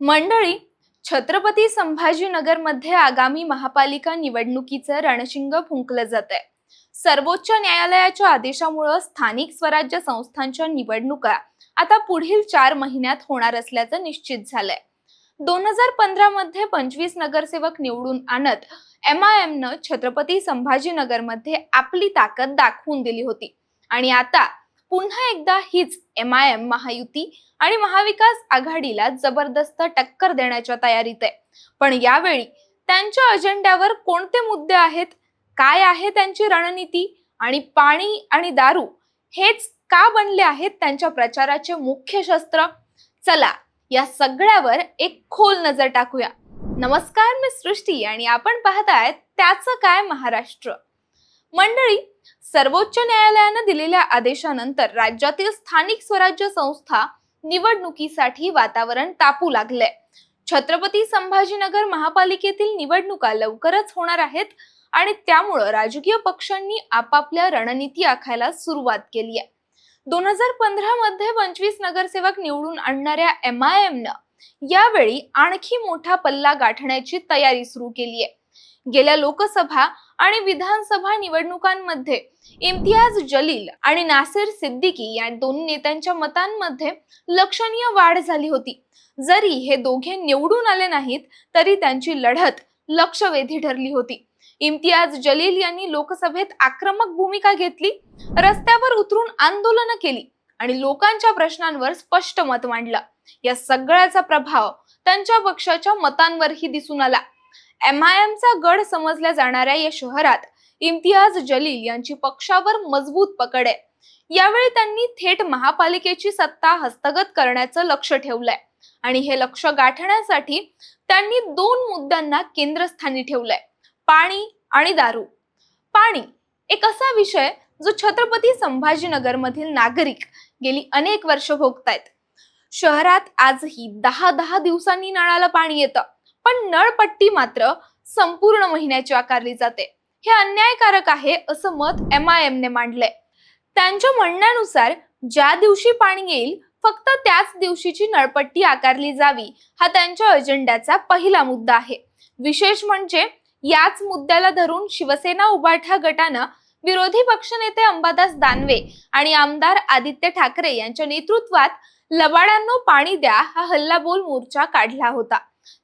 मंडळी छत्रपती संभाजीनगरमध्ये आगामी महापालिका निवडणुकीचं रणशिंग फुंकलं जात आहे सर्वोच्च न्यायालयाच्या आदेशामुळं स्थानिक स्वराज्य संस्थांच्या निवडणुका आता पुढील चार महिन्यात होणार असल्याचं निश्चित झालंय. दोन हजार पंधरा मध्ये पंचवीस नगरसेवक निवडून आणत एम आय एमनं छत्रपती संभाजीनगरमध्ये आपली ताकद दाखवून दिली होती. आणि आता पुन्हा एकदा हीच एम आय एम महायुती आणि महाविकास आघाडीला जबरदस्त टक्कर देण्याच्या तयारीत आहे. पण यावेळी त्यांच्या अजेंड्यावर कोणते मुद्दे आहेत? काय आहे त्यांची रणनीती? आणि पाणी आणि दारू हेच का बनले आहेत त्यांच्या प्रचाराचे मुख्य शस्त्र? चला या सगळ्यावर एक खोल नजर टाकूया. नमस्कार मी सृष्टी आणि आपण पाहताय त्याचं काय महाराष्ट्र. मंडळी सर्वोच्च न्यायालयानं दिलेल्या आदेशानंतर राज्यातील स्थानिक स्वराज्य संस्था निवडणुकीसाठी वातावरण तापू लागलंय. छत्रपती संभाजीनगर महापालिकेतील निवडणुका लवकरच होणार आहेत आणि त्यामुळं राजकीय पक्षांनी आपापल्या रणनीती आखायला सुरुवात केली आहे. दोन हजार पंधरा मध्ये पंचवीस नगरसेवक निवडून आणणाऱ्या एम आय एम न यावेळी आणखी मोठा पल्ला गाठण्याची तयारी सुरू केली आहे. गेल्या लोकसभा आणि विधानसभा निवडणुकांमध्ये इम्तियाज जलील आणि नासिर सिद्दीकी या दोन नेत्यांच्या मतांमध्ये लक्षणीय वाढ झाली होती. जरी हे दोघे निवडून आले नाहीत तरी त्यांची लढत लक्षवेधी ठरली होती. इम्तियाज जलील यांनी लोकसभेत आक्रमक भूमिका घेतली रस्त्यावर उतरून आंदोलनं केली आणि लोकांच्या प्रश्नांवर स्पष्ट मत मांडलं. या सगळ्याचा प्रभाव त्यांच्या पक्षाच्या मतांवरही दिसून आला. एम आय एमचा गड समजल्या जाणाऱ्या या शहरात इम्तियाज जलील यांची पक्षावर मजबूत पकड आहे. यावेळी त्यांनी थेट महापालिकेची सत्ता हस्तगत करण्याचं लक्ष ठेवलंय. आणि हे लक्ष गाठण्यासाठी त्यांनी दोन मुद्द्यांना केंद्रस्थानी ठेवलंय. पाणी आणि दारू. पाणी एक असा विषय जो छत्रपती संभाजीनगर मधील नागरिक गेली अनेक वर्ष भोगतायत. शहरात आजही दहा दहा दिवसांनी नळाला पाणी येतं. पण नळपट्टी मात्र संपूर्ण महिन्याची आकारली जाते. हे अन्यायकारक आहे असं मत एम आय एम ने मांडलंय. त्यांच्या म्हणण्यानुसार ज्या दिवशी पाणी येईल फक्त त्याच दिवशीची नळपट्टी आकारली जावी हा त्यांच्या अजेंड्याचा पहिला मुद्दा आहे. विशेष म्हणजे याच मुद्द्याला धरून शिवसेना उभाठा गटानं विरोधी पक्षनेते अंबादास दानवे आणि आमदार आदित्य ठाकरे यांच्या नेतृत्वात लबाड्यांनो पाणी द्या हा हल्लाबोल मोर्चा काढला होता.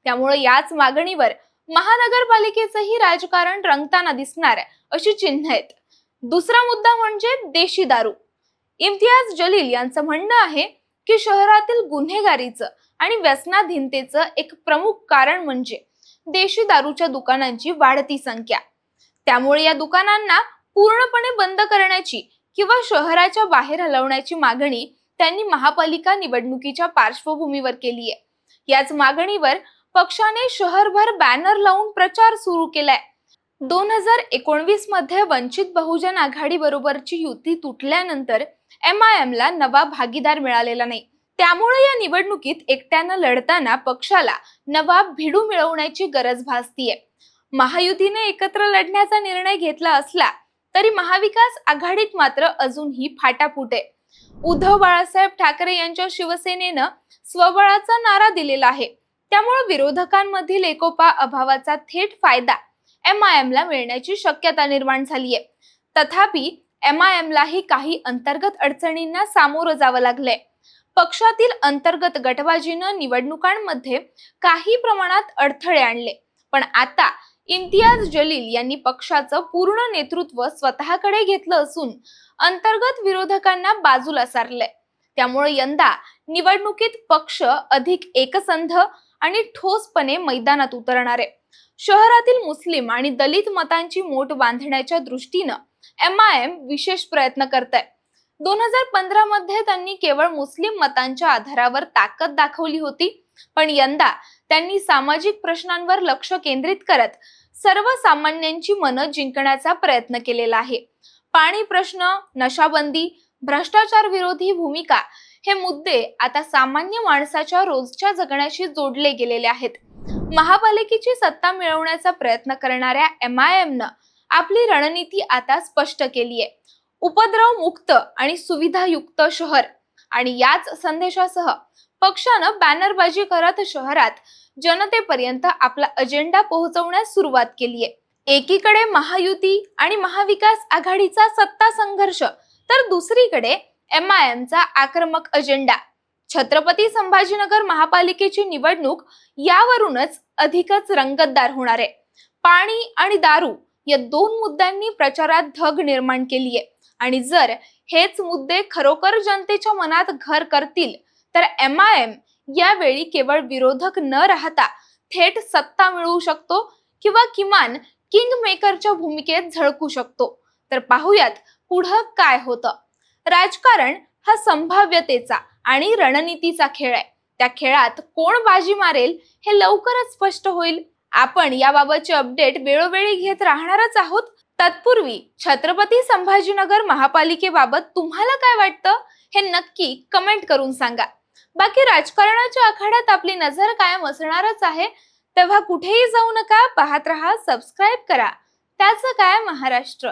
त्यामुळे याच मागणीवर महानगरपालिकेचंही राजकारण रंगताना दिसणार अशी चिन्ह आहेत. दुसरा मुद्दा म्हणजे देशी दारू. इम्तियाज जलील यांचं म्हणणं आहे की शहरातील गुन्हेगारीचं आणि व्यसनाधीनतेचं एक प्रमुख कारण म्हणजे देशी दारूच्या दुकानांची वाढती संख्या. त्यामुळे या दुकानांना पूर्णपणे बंद करण्याची किंवा शहराच्या बाहेर हलवण्याची मागणी त्यांनी महापालिका निवडणुकीच्या पार्श्वभूमीवर केली आहे याच मागणीवर पक्षाने शहरभर बॅनर लावून प्रचार सुरू केलाय. दोन हजार एकोणवीसमध्ये वंचित बहुजन आघाडी बरोबरची युती तुटल्यानंतर एम आय एम ला नवा भागीदार मिळालेला नाही. त्यामुळे या निवडणुकीत एकट्यानं लढताना पक्षाला नवा भिडू मिळवण्याची गरज भासतीये. महायुतीने एकत्र लढण्याचा निर्णय घेतला असला तरी महाविकास आघाडीत मात्र अजूनही फाटाफूट. आहे उद्धव बाळासाहेब ठाकरे यांच्या शिवसेनेनं स्वबळाचा नारा दिलेला आहे. त्यामुळे विरोधकांमधील एकोपा अभावाचा थेट फायदा एम आय एमला मिळण्याची शक्यता निर्माण झाली आहे. तथापि एम आय एम लाही काही अंतर्गत अडचणींना सामोरं जावं लागलंय. पक्षातील अंतर्गत गटबाजीनं निवडणुकांमध्ये काही प्रमाणात अडथळे आणले. पण आता इम्तियाज जलील यांनी पक्षाचं पूर्ण नेतृत्व स्वतःकडे घेतलं असून अंतर्गत विरोधकांना बाजूला सारलंय. त्यामुळे यंदा निवडणुकीत पक्ष अधिक एकसंध आणि ठोसपणे मैदानात उतरणार. आहे शहरातील मुस्लिम आणि दलित मतांची मोठ बांधण्याच्या दृष्टीनं एम आय एम विशेष प्रयत्न करत आहे दोन हजार पंधरा मध्ये त्यांनी केवळ मुस्लिम मतांच्या आधारावर ताकद दाखवली होती पण यंदा त्यांनी सामाजिक प्रश्नांवर लक्ष केंद्रित करत सर्वसामान्यांची मनं जिंकण्याचा प्रयत्न केलेला आहे. पाणी प्रश्न नशाबंदी भ्रष्टाचार विरोधी भूमिका हे मुद्दे आता सामान्य माणसाच्या रोजच्या जगण्याशी जोडले गेलेले आहेत. महापालिकेची सत्ता मिळवण्याचा प्रयत्न करणाऱ्या एम आय एमनं आपली रणनीती आता स्पष्ट केली आहे उपद्रव मुक्त आणि सुविधायुक्त शहर आणि याच संदेशासह पक्षानं बॅनरबाजी करत शहरात जनतेपर्यंत आपला अजेंडा पोहोचवण्यास सुरुवात केली आहे एकीकडे महायुती आणि महाविकास आघाडीचा सत्ता संघर्ष तर दुसरीकडे एम आय एमचा आक्रमक अजेंडा छत्रपती संभाजीनगर महापालिकेची निवडणूक यावरूनच अधिकच रंगतदार होणार आहे. पाणी आणि दारू या दोन मुद्द्यांनी प्रचारात धग निर्माण केली आहे. आणि जर हेच मुद्दे खरोखर जनतेच्या मनात घर करतील तर एम आय एम यावेळी केवळ विरोधक न राहता थेट सत्ता मिळवू शकतो किंवा किमान किंग मेकरच्या भूमिकेत झळकू शकतो. तर पाहूयात पुढं काय होतं. राजकारण हा संभाव्यतेचा आणि रणनीतीचा खेळ आहे. त्या खेळात कोण बाजी मारेल हे लवकरच स्पष्ट होईल. आपण याबाबतचे अपडेट वेळोवेळी घेत राहणारच आहोत. तत्पूर्वी छत्रपती संभाजीनगर महापालिकेबाबत तुम्हाला काय वाटतं हे नक्की कमेंट करून सांगा. बाकी राजकारणाच्या आखाड्यात आपली नजर कायम असणारच आहे. तेव्हा कुठेही जाऊ नका पाहत रहा सबस्क्राईब करा. त्याचं काय महाराष्ट्र?